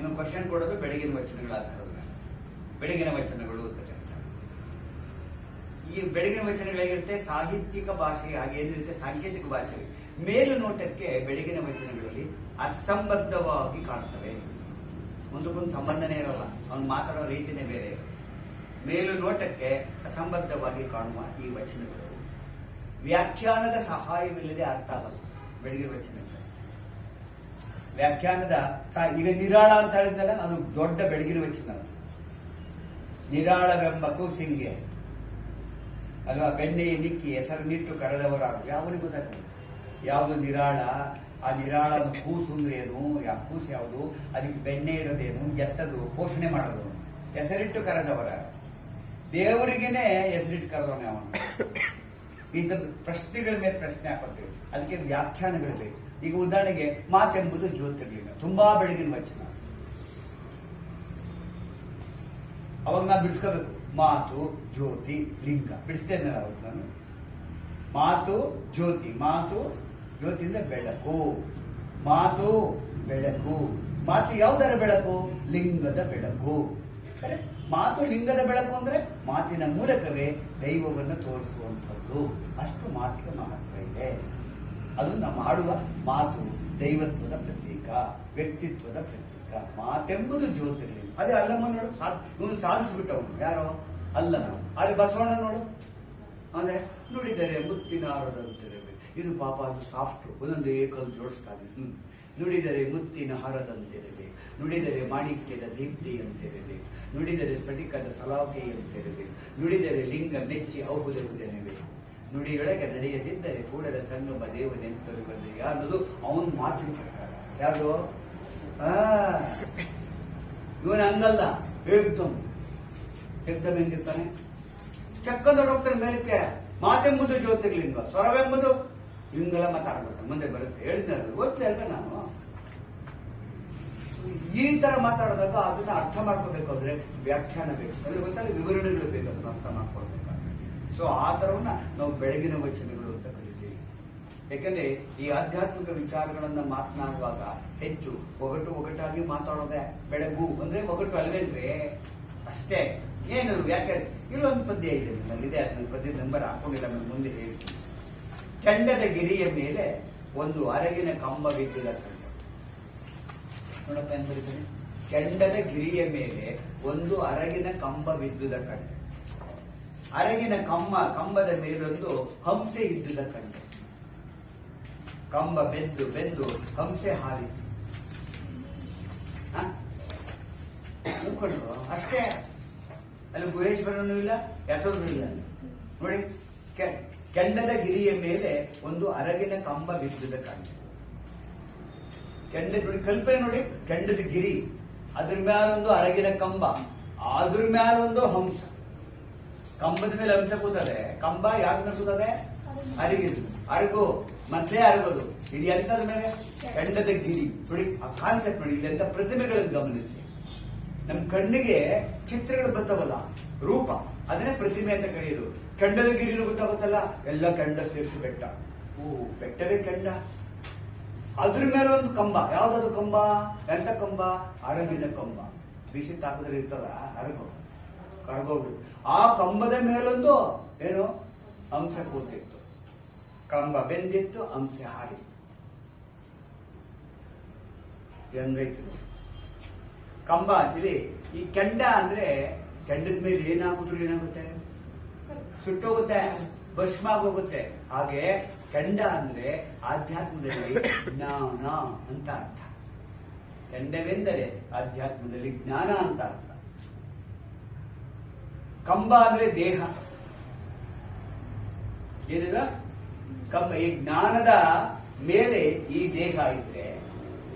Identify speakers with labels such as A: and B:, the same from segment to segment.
A: ನಿಮಗೆ ಕ್ವಶನ್ ಕೊಡೋದು ಬೆಳಗಿನ ವಚನಗಳ ಆಧಾರದ ಮೇಲೆ. ಬೆಳಗಿನ ವಚನಗಳು ಅಂತ ಕರೀತಾರೆ ಈ ಬೆಳಗಿನ ವಚನಗಳು ಹೇಗಿರುತ್ತೆ? ಸಾಹಿತ್ಯಿಕ ಭಾಷೆ ಹಾಗೆ ಏನಿರುತ್ತೆ ಸಾಂಕೇತಿಕ ಭಾಷೆ ಮೇಲು ನೋಟಕ್ಕೆ ಬೆಳಗಿನ ವಚನಗಳಲ್ಲಿ ಅಸಂಬದ್ಧವಾಗಿ ಕಾಣ್ತವೆ. ಒಂದಕ್ಕೊಂದು ಸಂಬಂಧನೇ ಇರಲ್ಲ. ಅವ್ನು ಮಾತಾಡೋ ರೀತಿನೇ ಬೇರೆ. ಮೇಲು ನೋಟಕ್ಕೆ ಅಸಂಬದ್ಧವಾಗಿ ಕಾಣುವ ಈ ವಚನಗಳು. ವ್ಯಾಖ್ಯಾನದ ಸಹಾಯವಿಲ್ಲದೆ ಅರ್ಥ ಆಗಲ್ಲ. ಬೆಳಗಿನ ವಚನಕ್ಕೆ ವ್ಯಾಖ್ಯಾನದ ಈಗ ನಿರಾಳ ಅಂತ ಹೇಳಿದ್ನಲ್ಲ, ಅದು ದೊಡ್ಡ ಬೆಳಗಿನ ಚಿನ್ನ. ನಿರಾಳವೆಂಬ ಕೂಸಿಂಗೆ. ಅಲ್ವಾ, ಬೆಣ್ಣೆಯ ನಿಕ್ಕಿ, ಹೆಸರನ್ನಿಟ್ಟು ಕರೆದವರಾರು ಯಾವನಿಗೆ ಗೊತ್ತಾಗ್ತದೆ. ಯಾವುದು ನಿರಾಳ, ಆ ನಿರಾಳ ಕೂಸು ಅಂದ್ರೆ ಏನು? ಯಾವ ಕೂಸು ಯಾವುದು? ಅದಕ್ಕೆ ಬೆಣ್ಣೆ ಇರೋದೇನು ಎತ್ತದು, ಪೋಷಣೆ ಮಾಡೋದು. ಹೆಸರಿಟ್ಟು ಕರೆದವರ. ದೇವರಿಗೇನೆ ಹೆಸರಿಟ್ಟು ಕರೆದವನೇ ಅವನು ಇಂಥದ್ದು ಪ್ರಶ್ನೆಗಳ ಮೇಲೆ ಪ್ರಶ್ನೆ ಹಾಕೋತೀವಿ. ಅದಕ್ಕೆ ವ್ಯಾಖ್ಯಾನಗಳು ಬೇಕು. ಈಗ ಉದಾಹರಣೆಗೆ ಮಾತೆಂಬುದು ಜ್ಯೋತಿರ್ಲಿಂಗ. ತುಂಬಾ ಬೆಳಗಿನ ವಚನ. ಅವಾಗ ನಾ ಬಿಡಿಸ್ಕೋಬೇಕು. ಮಾತು ಜ್ಯೋತಿ ಲಿಂಗ. ಬಿಡಿಸ್ತೇನೆ ಅವತ್ತು ನಾನು. ಮಾತು ಜ್ಯೋತಿ. ಮಾತು ಜ್ಯೋತಿಯಿಂದ ಬೆಳಕು. ಮಾತು ಬೆಳಕು. ಮಾತು ಯಾವ್ದಾರ ಬೆಳಕು? ಲಿಂಗದ ಬೆಳಕು? ಮಾತು ಲಿಂಗದ ಬೆಳಕು ಅಂದ್ರೆ ಮಾತಿನ ಮೂಲಕವೇ ದೈವವನ್ನು ತೋರಿಸುವಂಥದ್ದು. ಅಷ್ಟು ಮಾತಿಗೆ ಮಹತ್ವ ಇದೆ. ಅದು ನಮ್ಮ ಆಡುವ ಮಾತು ದೈವತ್ವದ ಪ್ರತೀಕ, ವ್ಯಕ್ತಿತ್ವದ ಪ್ರತೀಕ. ಮಾತೆಂಬುದು ಜ್ಯೋತಿರ್ಲಿ ಅದೇ ಅಲ್ಲಮ್ಮ ನೋಡು ಇವನು ಸಾಧಿಸ್ಬಿಟ್ಟವನು. ಯಾರೋ? ಅಲ್ಲಮ್ಮ. ಅಲ್ಲಿ ಬಸವಣ್ಣ ನೋಡು. ಅಂದ್ರೆ ನುಡಿದರೆ ಮುತ್ತಿನ ಹಾರದಂತಿರಬೇಕು ಇದು ಪಾಪ ಅದು ಸಾಫ್ಟ್ ಒಂದೊಂದು ಏಕಲ್ ಜೋಡಿಸ್ತಾನೆ ಹ್ಮ್. ನುಡಿದರೆ ಮುತ್ತಿನ ಹಾರದಂತಿರಬೇಕು. ನುಡಿದರೆ ಮಾಣಿಕ್ಯದ ದೀಪ್ತಿಯಂತಿರಬೇಕು. ನುಡಿದರೆ ಸ್ಫಟಿಕದ ಸಲಾಕೆಯಂತಿರಬೇಕು ನುಡಿದರೆ ಲಿಂಗ ಮೆಚ್ಚಿ ಔಹುದೆಂಬೆನಬೇಕು ನುಡಿಯೊಳಗೆ ನಡೆಯದಿದ್ದರೆ ಕೂಡದ ಸಂಗಮ ದೇವನೆಂತರು ಬಂದಿ ಅನ್ನೋದು ಅವನ್ ಮಾತಿನ ಪ್ರಕಾರ ಆ, ಇವನ ಹಂಗಲ್ಲ. ಏಕ್ದಮ್ ಏಕ್ದಮ್ ಹೆಂಗಿರ್ತಾನೆ? ಚಕ್ಕಂದ ಡಾಕ್ಟರ್ ಮೇಲಕ್ಕೆ ಮಾತೆಂಬುದು ಜ್ಯೋತಿರ್ಲಿಂಗ, ಸ್ವರವೆಂಬುದು ಲಿಂಗಲ ಮಾತಾಡ್ಬೇಕು. ಮುಂದೆ ಬರುತ್ತೆ. ಹೇಳಿದ್ದೆ ಅದು ಗೊತ್ತೇ ಅಲ್ವ ನಾನು? ಈ ತರ ಮಾತಾಡಿದಾಗ ಅದನ್ನ ಅರ್ಥ ಮಾಡ್ಕೋಬೇಕು ಅಂದ್ರೆ ವ್ಯಾಖ್ಯಾನ ಬೇಕು. ಅಂದ್ರೆ ಗೊತ್ತಲ್ಲ, ವಿವರಣೆಗಳು ಬೇಕು ಅದನ್ನ ಅರ್ಥ ಮಾಡ್ಕೊಳ್ಬೇಕಾದ್ರೆ ಸೊ ಆ ತರವನ್ನ ನಾವು ಬೆಳಗಿನ ವಚನಗಳು ಅಂತ ಕರಿತೀವಿ. ಯಾಕಂದ್ರೆ ಈ ಆಧ್ಯಾತ್ಮಿಕ ವಿಚಾರಗಳನ್ನ ಮಾತನಾಡುವಾಗ ಹೆಚ್ಚು ಒಗಟು ಒಗಟಾಗಿ ಮಾತಾಡೋದೆ ಬೆಳಗು. ಅಂದ್ರೆ ಒಗಟು ಅಲ್ವೇನ್ರಿ? ಅಷ್ಟೇ. ಏನದು ವ್ಯಾಖ್ಯಾನ? ಇಲ್ಲೊಂದು ಪದ್ಯ ಇದೆ ನನ್ನಲ್ಲಿದೆ ಅದನ್ನ ಪದ್ಯ ನಂಬರ್ ಹಾಕೊಂಡಿಲ್ಲ, ನಾನು ಮುಂದೆ ಹೇಳ್ತೀನಿ. ಕೆಂಡದ ಗಿರಿಯ ಮೇಲೆ ಒಂದು ಅರಗಿನ ಕಂಬ ಬಿದ್ದಿದ ಕಂಡ ನೋಡಪ್ಪ ಏನ್ ಕೆಂಡದ ಗಿರಿಯ ಮೇಲೆ ಒಂದು ಅರಗಿನ ಕಂಬ ಬಿದ್ದುದ ಕಂಡೆ ಅರಗಿನ ಕಂಬ, ಕಂಬದ ಮೇಲೊಂದು ಹಂಸೆ ಇದ್ದುದ ಕಂಡೆ ಕಂಬ ಬೆದ್ದು, ಬೆಂದು ಹಂಸೆ ಹಾರಿತು? ಅನ್ಕೊಂಡ್ರು ಅಷ್ಟೇ. ಅಲ್ಲಿ ಗುಹೇಶ್ವರನು ಇಲ್ಲ ಯಥೋದು ಇಲ್ಲ ನೋಡಿ. ಕೆಂಡದ ಗಿರಿಯ ಮೇಲೆ ಒಂದು ಅರಗಿನ ಕಂಬ ಬಿದ್ದುದ ಕಂಡೆ ಕೆಂಡ ನೋಡಿ ಕಲ್ಪನೆ ನೋಡಿ ಕೆಂಡದ ಗಿರಿ. ಅದ್ರ ಮ್ಯಾಲೊಂದು ಅರಗಿನ ಕಂಬ ಅದ್ರ ಮ್ಯಾಲೊಂದು ಹಂಸ. ಕಂಬದ ಮೇಲೆ ಹಂಸ ಕೂತದೆ. ಕಂಬ ಯಾಕೆ ಕೂತದೆ ಅರಗಿದು. ಅರಗು ಮತ್ತೆ ಅರಗೋದು. ಇದು ಎಂತದ ಮೇಲೆ? ಕೆಂಡದ ಗಿರಿ. ನೋಡಿ ಆ ಕಾನ್ಸೆಪ್ಟ್ ನೋಡಿ ಇಲ್ಲಿ ಎಂತ ಪ್ರತಿಮೆಗಳನ್ನು ಗಮನಿಸಿ. ನಮ್ ಕಣ್ಣಿಗೆ ಚಿತ್ರಗಳು ಬರ್ತಾವಲ್ಲ, ರೂಪ. ಅದನ್ನೇ ಪ್ರತಿಮೆ ಅಂತ ಕರೆಯೋದು. ಕೆಂಡದ ಗಿರಿನೂ ಗೊತ್ತಾಗುತ್ತಲ್ಲ? ಎಲ್ಲ ಕೆಂಡ ಸೇರಿಸಿ ಬೆಟ್ಟ. ಓ, ಬೆಟ್ಟವೇ ಕೆಂಡ. ಅದ್ರ ಮೇಲೆ ಒಂದು ಕಂಬ. ಯಾವ್ದದು ಕಂಬ? ಎಂತ ಕಂಬ? ಅರಗಿನ ಕಂಬ. ಬಿಸಿ ತಾಕದ್ರೆ ಇರ್ತದ? ಅರಗು. ಕರ್ಗೋಗ್ಬಿಟ್ಟು ಆ ಕಂಬದ ಮೇಲೊಂದು ಏನು? ಅಂಶ ಕೂತಿತ್ತು. ಕಂಬ ಬೆಂದಿತ್ತು, ಅಂಶ ಹಾರಿತ್ತು. ಎಂದೈತಿ. ಕಂಬ ಅಂತೀರಿ ಈ ಕೆಂಡ ಅಂದ್ರೆ ಕೆಂಡದ ಮೇಲೆ ಏನಾಗುದ್ರು ಏನಾಗುತ್ತೆ? ಸುಟ್ಟೋಗುತ್ತೆ ಭಸ್ಮ ಆಗೋಗುತ್ತೆ ಹಾಗೆ ಕೆಂಡ ಅಂದ್ರೆ ಆಧ್ಯಾತ್ಮದಲ್ಲಿ ಜ್ಞಾನ ಅಂತ ಅರ್ಥ. ಕೆಂಡವೆಂದರೆ ಆಧ್ಯಾತ್ಮದಲ್ಲಿ ಜ್ಞಾನ ಅಂತ ಅರ್ಥ. ಕಂಬ ಅಂದ್ರೆ ದೇಹ. ಏನಿದ ಕಂಬ, ಈ ಜ್ಞಾನದ ಮೇಲೆ ಈ ದೇಹ ಇದ್ರೆ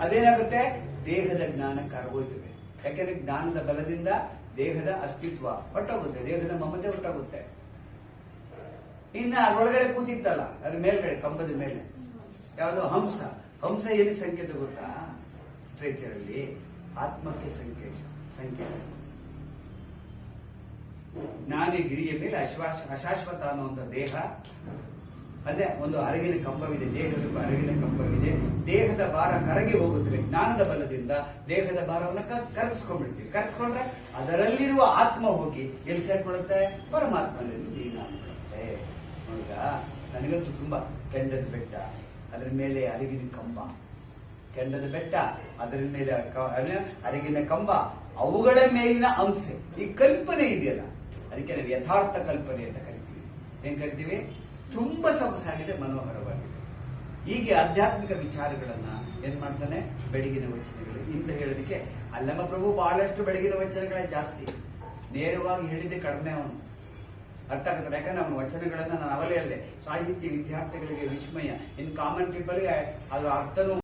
A: ಅದೇನಾಗುತ್ತೆ? ದೇಹದ ಜ್ಞಾನ ಕರಗೋಯ್ತದೆ ಯಾಕೆಂದ್ರೆ ಜ್ಞಾನದ ಬಲದಿಂದ ದೇಹದ ಅಸ್ತಿತ್ವ ಹೊಟ್ಟೋಗುತ್ತೆ ದೇಹದ ಮಮತೆ ಹೊಟ್ಟೋಗುತ್ತೆ ಇನ್ನ ಅದರೊಳಗಡೆ ಕೂತಿತ್ತಲ್ಲ, ಅದ್ರ ಮೇಲ್ಗಡೆ, ಕಂಬದ ಮೇಲೆ. ಯಾವುದೋ? ಹಂಸ. ಹಂಸ ಏನಕ್ಕೆ ಸಂಕೇತ ಗೊತ್ತಾ? ಲಿಟ್ರೇಚರಲ್ಲಿ ಆತ್ಮಕ್ಕೆ ಸಂಕೇತ ಸಂಕೇತ. ಜ್ಞಾನಿ ಗಿರಿಯ ಮೇಲೆ ಅಶ್ವಾಸ ಅಶಾಶ್ವತ ಅನ್ನುವಂಥ ದೇಹ. ಅದೇ ಒಂದು ಅರಗಿನ ಕಂಬವಿದೆ, ದೇಹದ ಅರಗಿನ ಕಂಬವಿದೆ. ದೇಹದ ಭಾರ ಕರಗಿ ಹೋಗುತ್ತದೆ. ಜ್ಞಾನದ ಬಲದಿಂದ ದೇಹದ ಭಾರವನ್ನು ಕರಗಿಸ್ಕೊಂಡ್ಬಿಡ್ತೀವಿ. ಕರಗಿಸ್ಕೊಂಡ್ರೆ ಅದರಲ್ಲಿರುವ ಆತ್ಮ ಹೋಗಿ ಎಲ್ಲಿ ಸೇರ್ಕೊಳ್ಳುತ್ತೆ? ಪರಮಾತ್ಮನಲ್ಲಿ ಲೀನ ನೋಡಿದ ನನಗಂತೂ ತುಂಬಾ ಕೆಂಡದ ಬೆಟ್ಟ, ಅದರ ಮೇಲೆ ಅರಗಿನ ಕಂಬ. ಕೆಂಡದ ಬೆಟ್ಟ, ಅದರ ಮೇಲೆ ಅರಗಿನ ಕಂಬ, ಅವುಗಳ ಮೇಲಿನ ಅಂಶ. ಈ ಕಲ್ಪನೆ ಇದೆಯಲ್ಲ. ಅದಕ್ಕೆ ನಾವು ಯಥಾರ್ಥ ಕಲ್ಪನೆ ಅಂತ ಕರಿತೀವಿ. ಏನ್ ಕರಿತೀವಿ? ತುಂಬಾ ಸೊಗಸಾಗಿದೆ ಮನೋಹರವಾಗಿದೆ. ಹೀಗೆ ಆಧ್ಯಾತ್ಮಿಕ ವಿಚಾರಗಳನ್ನ ಏನ್ ಮಾಡ್ತಾನೆ? ಬೆಳಗಿನ ವಚನಗಳು. ಇಂತ ಹೇಳೋದಕ್ಕೆ ಅಲ್ಲಮ್ಮ ಪ್ರಭು ಬಹಳಷ್ಟು ಬೆಳಗಿನ ವಚನಗಳೇ ಜಾಸ್ತಿ. ನೇರವಾಗಿ ಹೇಳಿದ್ದೆ ಕಡಿಮೆ ಅವನು. ಅರ್ಥ ಆಗುತ್ತೆ? ಯಾಕಂದ್ರೆ ಅವನ ವಚನಗಳನ್ನ ನಾನು ಅವಲೇ ಅಲ್ಲೇ ಸಾಹಿತ್ಯ ವಿದ್ಯಾರ್ಥಿಗಳಿಗೆ ವಿಸ್ಮಯ. ಇನ್ ಕಾಮನ್ ಪೀಪಲ್ಗೆ ಅದು ಅರ್ಥನೂ